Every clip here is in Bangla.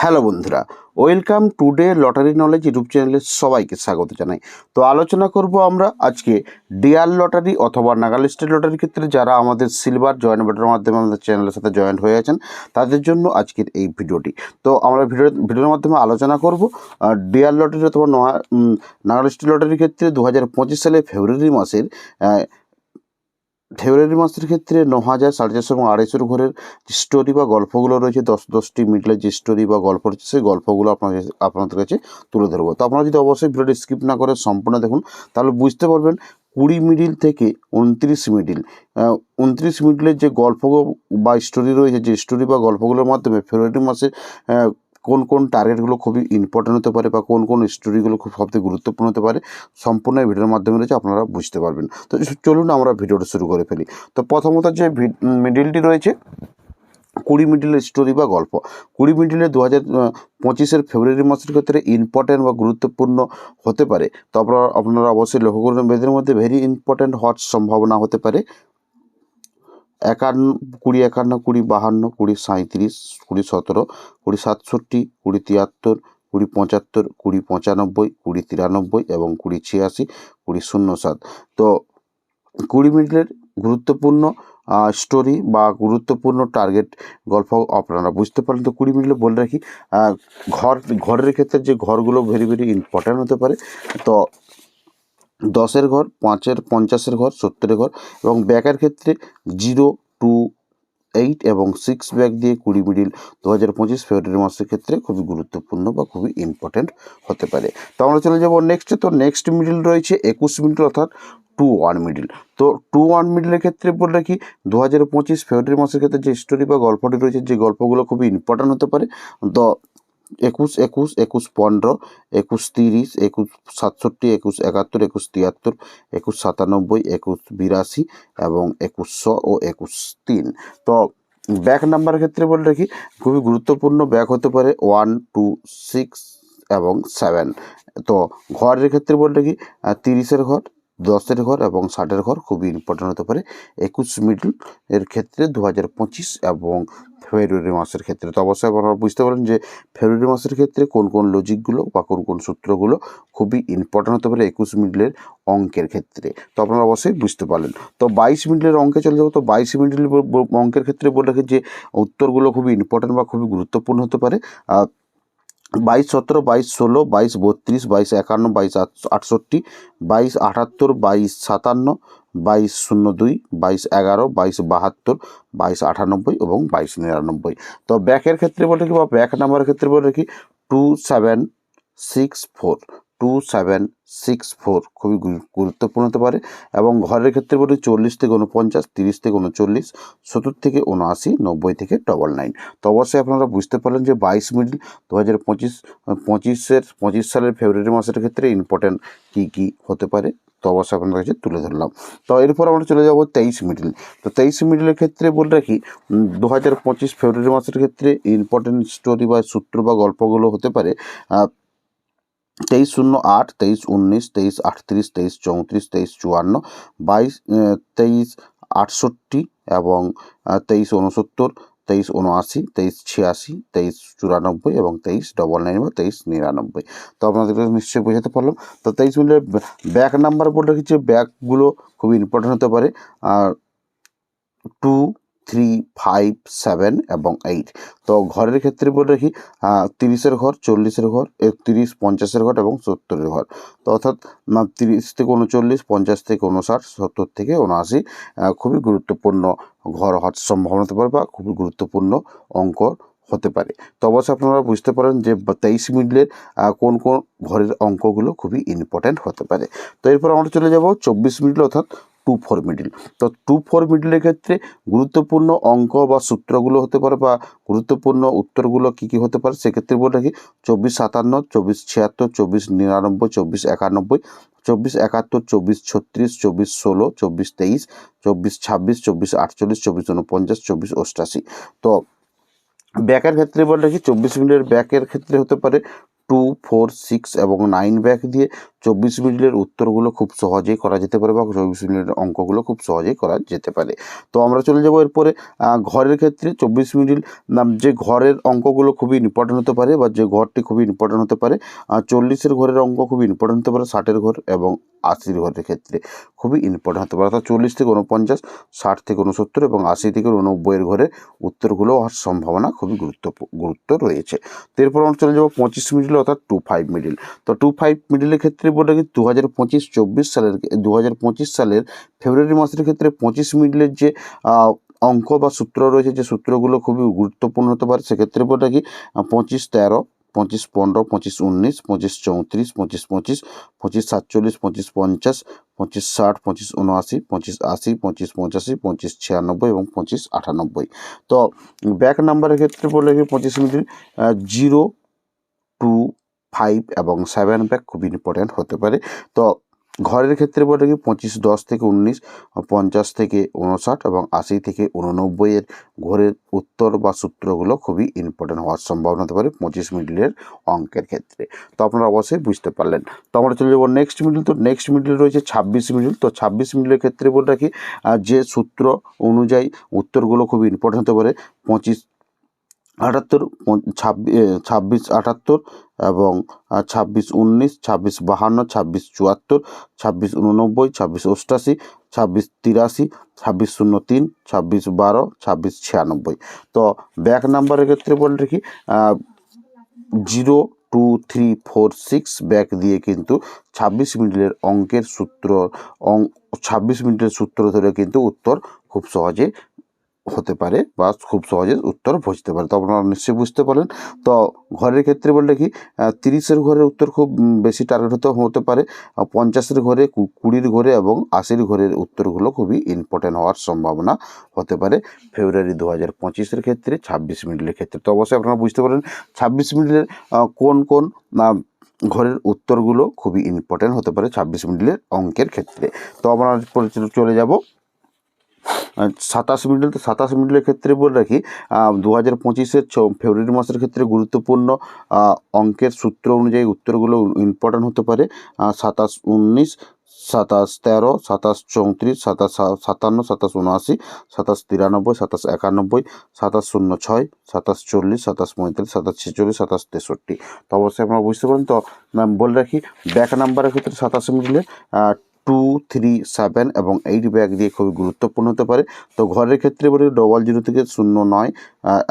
হ্যালো বন্ধুরা, welcome today lottery knowledge YouTube চ্যানেলে সবাইকে স্বাগত জানাই। তো আলোচনা করব আমরা আজকে ডিআর লটারি অথবা নাগালিস্টের লটারির ক্ষেত্রে যারা আমাদের সিলভার জয়েন বাটনের মাধ্যমে আমাদের চ্যানেলের সাথে জয়েন্ট হয়ে আছেন, তাদের জন্য আজকের এই ভিডিওটি। তো আমরা ভিডিও, ভিডিওর মাধ্যমে আলোচনা করব ডিআর লটারি অথবা নাগালিস্ট লটারির ক্ষেত্রে দু হাজার পঁচিশ সালে ফেব্রুয়ারি মাসের ফেব্রুয়ারি মাসের ক্ষেত্রে ন হাজার সাড়ে চারশো এবং আড়াইশোর ঘরের যে স্টোরি বা গল্পগুলো রয়েছে, দশ দশটি মিডলের যে স্টোরি বা গল্প রয়েছে, সেই গল্পগুলো আপনাদের আপনাদের কাছে তুলে ধরবো। তো আপনারা যদি অবশ্যই ভিডিওটি স্কিপ না করে সম্পূর্ণ দেখুন, তাহলে বুঝতে পারবেন কুড়ি মিডিল থেকে উনত্রিশ মিডিল উনত্রিশ মিডিলের যে গল্প বা স্টোরি রয়েছে, যে স্টোরি বা গল্পগুলোর মাধ্যমে ফেব্রুয়ারি মাসে কোন কোন টার্গেটগুলো খুবই ইম্পর্টেন্ট হতে পারে বা কোন কোন স্টোরিগুলো খুব সবথেকে গুরুত্বপূর্ণ হতে পারে, সম্পূর্ণ ভিডিওর মাধ্যমে রয়েছে, আপনারা বুঝতে পারবেন। তো চলুন আমরা ভিডিওটা শুরু করে ফেলি। তো প্রথমত যে মিডিলটি রয়েছে, কুড়ি মিডিলের স্টোরি বা গল্প। কুড়ি মিডিলে দু হাজার পঁচিশের ফেব্রুয়ারি মাসের ক্ষেত্রে ইম্পর্ট্যান্ট বা গুরুত্বপূর্ণ হতে পারে। তো আপনারা অবশ্যই লক্ষ্য করবেন এদের মধ্যে ভেরি ইম্পর্ট্যান্ট হওয়ার সম্ভাবনা হতে পারে। একান্ন, কুড়ি একান্ন, কুড়ি বাহান্ন, কুড়ি সাঁইত্রিশ, কুড়ি সতেরো, কুড়ি সাতষট্টি, কুড়ি তিয়াত্তর, কুড়ি পঁচাত্তর, কুড়ি পঁচানব্বই, কুড়ি তিরানব্বই এবং কুড়ি ছিয়াশি, কুড়ি শূন্য সাত। তো কুড়ি মিনিটের গুরুত্বপূর্ণ স্টোরি বা গুরুত্বপূর্ণ টার্গেট গল্প আপনারা বুঝতে পারেন। তো কুড়ি মিনিটে বলে রাখি ঘর, ঘরের ক্ষেত্রে যে ঘরগুলো ভেরি ভেরি ইম্পর্ট্যান্ট হতে পারে, তো দশের ঘর, পাঁচের, পঞ্চাশের ঘর, সত্তরের ঘর এবং ব্যাকের ক্ষেত্রে জিরো, টু, এইট এবং সিক্স ব্যাগ দিয়ে কুড়ি মিডিল দু হাজার পঁচিশ ফেব্রুয়ারি মাসের ক্ষেত্রে খুবই গুরুত্বপূর্ণ বা খুবই ইম্পর্ট্যান্ট হতে পারে। তো আমরা চলে যাব নেক্সটে তো নেক্সট মিডিল রয়েছে একুশ মিডিল অর্থাৎ টু ওয়ান মিডিল তো টু ওয়ান মিডিলের ক্ষেত্রে বলে রাখি দু হাজার পঁচিশ ফেব্রুয়ারি মাসের ক্ষেত্রে যে স্টোরি বা গল্পটি রয়েছে, যে গল্পগুলো খুবই ইম্পর্ট্যান্ট হতে পারে। তো একুশ একুশ একুশ পনেরো, একুশ তিরিশ, একুশ সাতষট্টি, একুশ একাত্তর, একুশ তিয়াত্তর, একুশ সাতানব্বই, একুশ বিরাশি এবং একুশশো ও একুশ তিন। তো ব্যাক নাম্বারের ক্ষেত্রে বলে রাখি, খুবই গুরুত্বপূর্ণ ব্যাক হতে পারে ওয়ান, টু, সিক্স এবং সেভেন। তো ঘরের ক্ষেত্রে বলে রাখি তিরিশের ঘর দশের ঘর এবং ষাটের ঘর খুবই ইম্পর্টেন্ট হতে পারে। একুশ মিডল এর ক্ষেত্রে দু হাজার পঁচিশ এবং ফেব্রুয়ারি মাসের ক্ষেত্রে। তো অবশ্যই আপনারা বুঝতে পারেন যে ফেব্রুয়ারি মাসের ক্ষেত্রে কোন কোন লজিকগুলো বা কোন কোন সূত্রগুলো খুবই ইম্পর্টেন্ট হতে পারে একুশ মিডলের অঙ্কের ক্ষেত্রে। তো আপনারা অবশ্যই বুঝতে পারলেন। তো বাইশ মিডলের অঙ্কে চলে যাব। তো বাইশ মিডলের অঙ্কের ক্ষেত্রে বলে রাখি যে উত্তরগুলো খুবই ইম্পর্টেন্ট বা খুবই গুরুত্বপূর্ণ হতে পারে। বাইশ সতেরো, বাইশ ষোলো, বাইশ বত্রিশ, বাইশ একান্ন, বাইশ আটষট্টি, বাইশ আটাত্তর, বাইশ সাতান্ন, বাইশ শূন্য দুই, বাইশ এগারো, বাইশ বাহাত্তর, বাইশ আটানব্বই এবং বাইশ নিরানব্বই। তো ব্যাকের ক্ষেত্রে বলে রাখি বা ব্যাক নাম্বারের ক্ষেত্রে বলে রাখি two seven six four two seven six four খুবই গুরুত্বপূর্ণ হতে পারে এবং ঘরের ক্ষেত্রে বলি চল্লিশ থেকে উনপঞ্চাশ তিরিশ থেকে উনচল্লিশ সত্তর থেকে উনআশি নব্বই থেকে ডবল নাইন তো অবশ্যই আপনারা বুঝতে পারলেন যে বাইশ মিডিল দু হাজার পঁচিশ, পঁচিশের, পঁচিশ সালের ফেব্রুয়ারি মাসের ক্ষেত্রে ইম্পর্ট্যান্ট কী কী হতে পারে? তো অবশ্যই আপনাদের কাছে তুলে ধরলাম। তো এরপর আমরা চলে যাব তেইশ মিডিল। তো তেইশ মিডিলের ক্ষেত্রে বলে রাখি দু হাজার পঁচিশ ফেব্রুয়ারি মাসের ক্ষেত্রে ইম্পর্টেন্ট স্টোরি বা সূত্র বা গল্পগুলো হতে পারে। তেইশ শূন্য আট, তেইশ উনিশ, তেইশ আটত্রিশ, তেইশ চৌত্রিশ, তেইশ চুয়ান্ন, বাইশ তেইশ আটষট্টি এবং তেইশ উনসত্তর তেইশ উনআশি তেইশ ছিয়াশি, তেইশ চুরানব্বই এবং তেইশ ডবল নাইন বা তেইশ নিরানব্বই। তো আপনাদেরকে নিশ্চয়ই বোঝাতে পারলাম। তো তেইশ মিনিটের ব্যাক নাম্বার বলে রাখি যে ব্যাকগুলো খুবই ইম্পর্টেন্ট হতে পারে। আর টু থ্রি ফাইভ সেভেন এবং এইট তো ঘরের ক্ষেত্রে বলে রাখি তিরিশের ঘর, চল্লিশের ঘর একত্রিশ পঞ্চাশের ঘর এবং সত্তরের ঘর। তো অর্থাৎ তিরিশ থেকে উনচল্লিশ, পঞ্চাশ থেকে উনষাট, সত্তর থেকে উনআশি খুবই গুরুত্বপূর্ণ ঘর হওয়ার সম্ভাবনা হতে পারে বা খুবই গুরুত্বপূর্ণ অঙ্ক হতে পারে। তো অবশ্যই আপনারা বুঝতে পারেন যে তেইশ মিনিটের কোন কোন ঘরের অঙ্কগুলো খুবই ইম্পর্ট্যান্ট হতে পারে। তো এরপর আমরা চলে যাব চব্বিশ মিনিট অর্থাৎ টু ফোর মিডিল তো টু ফোর মিডিলের ক্ষেত্রে গুরুত্বপূর্ণ অঙ্ক বা সূত্রগুলো হতে পারে বা গুরুত্বপূর্ণ উত্তরগুলো কী কী হতে পারে, সেক্ষেত্রে বলে রাখি চব্বিশ সাতান্ন, চব্বিশ ছিয়াত্তর, চব্বিশ নিরানব্বই, চব্বিশ একানব্বই, চব্বিশ একাত্তর, চব্বিশ ছত্রিশ, চব্বিশ ষোলো, চব্বিশ তেইশ, চব্বিশ ছাব্বিশ, চব্বিশ আটচল্লিশ, চব্বিশ উনপঞ্চাশ চব্বিশ অষ্টাশি। তো ব্যাকের ক্ষেত্রে বলে রাখি চব্বিশ মিনিটের ব্যাকের ক্ষেত্রে হতে পারে টু ফোর সিক্স এবং নাইন ব্যাক দিয়ে চব্বিশ মিনিটের উত্তরগুলো খুব সহজেই করা যেতে পারে বা চব্বিশ মিনিটের অঙ্কগুলো খুব সহজেই করা যেতে পারে। তো আমরা চলে যাব এরপরে ঘরের ক্ষেত্রে চব্বিশ মিনিট যে ঘরের অঙ্কগুলো খুবই ইম্পর্টেন্ট হতে পারে বা যে ঘরটি খুবই ইম্পর্টেন্ট হতে পারে চল্লিশের ঘরের অঙ্ক খুবই ইম্পর্টেন্ট হতে পারে, ষাটের ঘর এবং আশির ঘরের ক্ষেত্রে খুবই ইম্পর্টেন্ট হতে পারে। অর্থাৎ চল্লিশ থেকে উনপঞ্চাশ ষাট থেকে উনসত্তর এবং আশি থেকে উনব্বইয়ের ঘরে উত্তরগুলো হওয়ার সম্ভাবনা খুবই গুরুত্ব গুরুত্ব রয়েছে। তো এরপর আমরা চলে যাব পঁচিশ মিডিল অর্থাৎ টু ফাইভ মিডিল তো টু ফাইভ মিডিলের ক্ষেত্রে বলে কি দু হাজার পঁচিশ, চব্বিশ সালের দু হাজার পঁচিশ সালের ফেব্রুয়ারি মাসের ক্ষেত্রে পঁচিশ মিডিলের যে অঙ্ক বা সূত্র রয়েছে, যে সূত্রগুলো খুবই গুরুত্বপূর্ণ হতে পারে, সেক্ষেত্রে বলে কি পঁচিশ তেরো, পঁচিশ পনেরো, পঁচিশ উনিশ, পঁচিশ চৌত্রিশ, পঁচিশ পঁচিশ পঁচিশ সাতচল্লিশ, পঁচিশ পঞ্চাশ, পঁচিশ ষাট, পঁচিশ উনআশি, পঁচিশ আশি, পঁচিশ পঁচাশি, পঁচিশ ছিয়ানব্বই এবং পঁচিশ আটানব্বই। তো ব্যাক নাম্বারের ক্ষেত্রে বলে কি পঁচিশ মিনিট জিরো টু ফাইভ এবং সেভেন ব্যাক খুব ইম্পর্ট্যান্ট হতে পারে। তো ঘরের ক্ষেত্রে বলে কি পঁচিশ, দশ থেকে উনিশ, পঞ্চাশ থেকে উনষাট এবং আশি থেকে উননব্বইয়ের ঘরের উত্তর বা সূত্রগুলো খুবই ইম্পর্টেন্ট হওয়ার সম্ভাবনা হতে পারে পঁচিশ মিডিলের অঙ্কের ক্ষেত্রে। তো আপনারা অবশ্যই বুঝতে পারলেন। তো আমরা চলে যাব নেক্সট মিডিল তো নেক্সট মিডিল রয়েছে ছাব্বিশ মিডিল তো ছাব্বিশ মিডিলের ক্ষেত্রে বলে রাখি যে সূত্র অনুযায়ী উত্তরগুলো খুবই ইম্পর্টেন্ট হতে পারে, পঁচিশ আটাত্তর ছাব্বিশ ছাব্বিশ আটাত্তর এবং ছাব্বিশ উনিশ, ছাব্বিশ বাহান্ন, ছাব্বিশ চুয়াত্তর, ছাব্বিশ উননব্বই ছাব্বিশ অষ্টাশি, ছাব্বিশ তিরাশি, ছাব্বিশ শূন্য তিন, ছাব্বিশ বারো, ছাব্বিশ ছিয়ানব্বই। তো ব্যাক নাম্বারের ক্ষেত্রে বলে রাখি zero, two, three, four, six back দিয়ে কিন্তু ছাব্বিশ মিনিটের অঙ্কের সূত্র অঙ্ক ছাব্বিশ মিনিটের সূত্র ধরে কিন্তু উত্তর খুব সহজে হতে পারে বা খুব সহজে উত্তর বুঝতে পারে। তো আপনারা নিশ্চয়ই বুঝতে পারেন। তো ঘরের ক্ষেত্রে বললে কি তিরিশের ঘরের উত্তর খুব বেশি টার্গেট হতে হতে পারে। পঞ্চাশের ঘরে কুড়ির ঘরে এবং আশির ঘরের উত্তরগুলো খুবই ইম্পর্টেন্ট হওয়ার সম্ভাবনা হতে পারে। ফেব্রুয়ারি দু হাজার পঁচিশের ক্ষেত্রে, ছাব্বিশ মিনিটের ক্ষেত্রে। তো অবশ্যই আপনারা বুঝতে পারেন, ছাব্বিশ মিনিটের কোন কোন ঘরের উত্তরগুলো খুবই ইম্পর্টেন্ট হতে পারে ছাব্বিশ মিনিটের অঙ্কের ক্ষেত্রে। তো আমরা চলে যাব সাতাশ মিডল, তো সাতাশ মিডলের ক্ষেত্রে বলে রাখি দু হাজার পঁচিশের ছ, ফেব্রুয়ারি মাসের ক্ষেত্রে গুরুত্বপূর্ণ অঙ্কের সূত্র অনুযায়ী উত্তরগুলো ইম্পর্ট্যান্ট হতে পারে সাতাশ উনিশ, সাতাশ তেরো, সাতাশ চৌত্রিশ, সাতাশ সাতান্ন, সাতাশ উনআশি, সাতাশ তিরানব্বই, সাতাশ একানব্বই, সাতাশ শূন্য ছয়, সাতাশ চল্লিশ, সাতাশ পঁয়তাল্লিশ, সাতাশ ছেচল্লিশ, সাতাশ তেষট্টি। তো অবশ্যই আপনারা বুঝতে পারেন তো বলে রাখি, ব্যাক নাম্বারের ক্ষেত্রে সাতাশ মিডিলে টু থ্রি সেভেন এবং এইট ব্যাগ দিয়ে খুবই গুরুত্বপূর্ণ হতে পারে। তো ঘরের ক্ষেত্রে বলি ডবল জিরো থেকে শূন্য নয়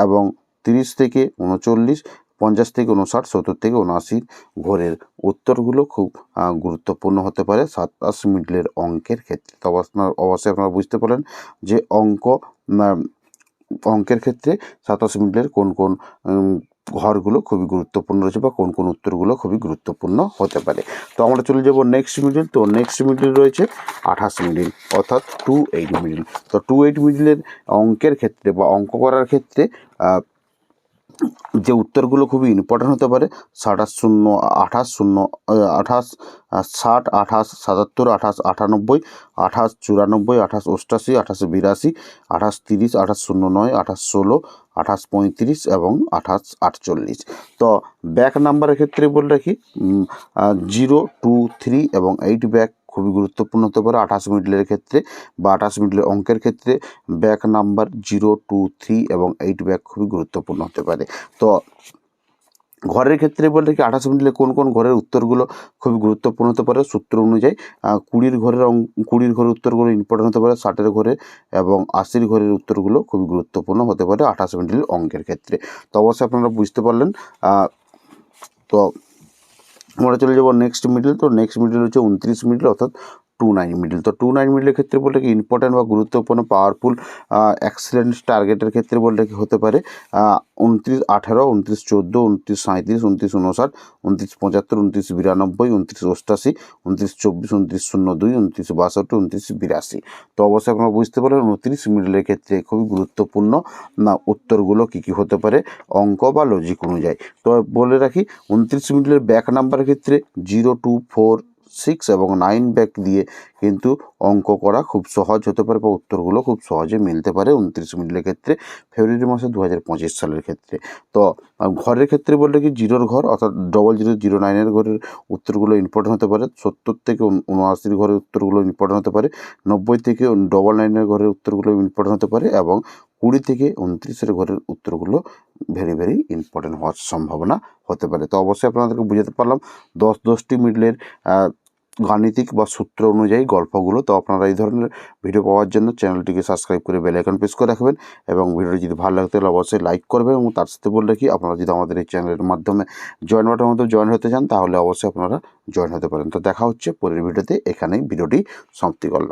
এবং তিরিশ থেকে উনচল্লিশ পঞ্চাশ থেকে উনষাট সত্তর থেকে উনআশি ঘরের উত্তরগুলো খুব গুরুত্বপূর্ণ হতে পারে। সাতাশ মিডলের অঙ্কের ক্ষেত্রে তো আপনার অবশ্যই আপনারা বুঝতে পারেন যে অঙ্ক অঙ্কের ক্ষেত্রে সাতাশ মিডলের কোন কোন ঘরগুলো খুবই গুরুত্বপূর্ণ রয়েছে বা কোন কোন উত্তরগুলো খুবই গুরুত্বপূর্ণ হতে পারে। তো আমরা চলে যাব নেক্সট মিডিল তো নেক্সট মিডিল রয়েছে আঠাশ মিডিল অর্থাৎ টু এইট মিডিল তো টু এইট মিডিলের অঙ্কের ক্ষেত্রে বা অঙ্ক করার ক্ষেত্রে যে উত্তরগুলো খুবই ইম্পর্টেন্ট হতে পারে, সাতাশ শূন্য, আঠাশ শূন্য, আঠাশ, ষাট, আঠাশ, সাতাত্তর, আঠাশ, আটানব্বই, আঠাশ, চুরানব্বই, আঠাশ, অষ্টাশি, আঠাশ, বিরাশি, আঠাশ, তিরিশ, আঠাশ, শূন্য নয়, আঠাশ, ষোলো, আঠাশ, পঁয়ত্রিশ এবং আঠাশ, আটচল্লিশ। তো ব্যাক নাম্বারের ক্ষেত্রে বলে রাখি জিরো, টু, থ্রি এবং এইট ব্যাক খুবই গুরুত্বপূর্ণ হতে পারে। আঠাশ মিডলের ক্ষেত্রে বা আঠাশ মিডলের অঙ্কের ক্ষেত্রে back number zero, two, three এবং এইট ব্যাক খুবই গুরুত্বপূর্ণ হতে পারে। তো ঘরের ক্ষেত্রে বলতে কি আঠাশ মিনিটে কোন কোন ঘরের উত্তরগুলো খুবই গুরুত্বপূর্ণ হতে পারে? সূত্র অনুযায়ী কুড়ির ঘরের কুড়ির ঘরের উত্তরগুলো ইম্পর্টেন্ট হতে পারে, ষাটের ঘরে এবং আশির ঘরের উত্তরগুলো খুবই গুরুত্বপূর্ণ হতে পারে আঠাশ মিনিটের অঙ্কের ক্ষেত্রে। তো অবশ্যই আপনারা বুঝতে পারলেন তো আমরা চলে যাব নেক্সট মিডিল তো নেক্সট মিডল হচ্ছে উনত্রিশ মিডিল অর্থাৎ টু নাইন মিডল তো টু নাইন মিডলের ক্ষেত্রে বলতে কি ইম্পর্ট্যান্ট বা গুরুত্বপূর্ণ পাওয়ারফুল এক্সিলেন্ট টার্গেটের ক্ষেত্রে বলতে কি হতে পারে? উনত্রিশ আঠেরো, উনত্রিশ চোদ্দ, উনত্রিশ সাঁত্রিশ উনত্রিশ উনষাট উনত্রিশ পঁচাত্তর, উনত্রিশ বিরানব্বই, উনত্রিশ অষ্টাশি, উনত্রিশ চব্বিশ, উনত্রিশ শূন্য দুই উনত্রিশ বাষট্টি, উনত্রিশ বিরাশি। তো অবশ্যই আপনারা বুঝতে পারেন উনত্রিশ মিডলের ক্ষেত্রে খুবই গুরুত্বপূর্ণ। না, উত্তরগুলো কী কী হতে পারে? অঙ্ক বা লজিক অনুযায়ী। তো বলে রাখি, উনত্রিশ মিডলের ব্যাক নাম্বারের ক্ষেত্রে জিরো টু ফোর সিক্স এবং নাইন ব্যাক দিয়ে কিন্তু অঙ্ক করা খুব সহজ হতে পারে বা উত্তরগুলো খুব সহজে মিলতে পারে উনত্রিশ মিনিটের ক্ষেত্রে, ফেব্রুয়ারি মাসে দু হাজার পঁচিশ সালের ক্ষেত্রে। তো ঘরের ক্ষেত্রে বললে কি জিরোর ঘর অর্থাৎ ডবল জিরো জিরো নাইনের ঘরের উত্তরগুলো ইম্পর্টেন্ট হতে পারে, সত্তর থেকে উনআশির ঘরের উত্তরগুলো ইম্পর্টেন্ট হতে পারে, নব্বই থেকে ডবল নাইনের ঘরের উত্তরগুলো ইম্পর্টেন্ট হতে পারে এবং কুড়ি থেকে উনত্রিশের ঘরের উত্তরগুলো ভেরি ভেরি ইম্পর্টেন্ট হওয়ার সম্ভাবনা হতে পারে। তো অবশ্যই আপনাদেরকে বুঝাতে পারলাম, দশ দশটি মিডলের গাণিতিক বা সূত্র অনুযায়ী গল্পগুলো। তো আপনারা এই ধরনের ভিডিও পাওয়ার জন্য চ্যানেলটিকে সাবস্ক্রাইব করে বেলাইকন প্রেস করে রাখবেন এবং ভিডিওটি যদি ভালো লাগে তাহলে অবশ্যই লাইক করবেন এবং তার সাথে বলে রাখি, আপনারা যদি আমাদের এই চ্যানেলের মাধ্যমে জয়েন বাটার মধ্যে জয়েন হতে চান তাহলে অবশ্যই আপনারা জয়েন হতে পারেন। তো দেখা হচ্ছে পরের ভিডিওতে, এখানেই ভিডিওটি সমাপ্তি করলাম।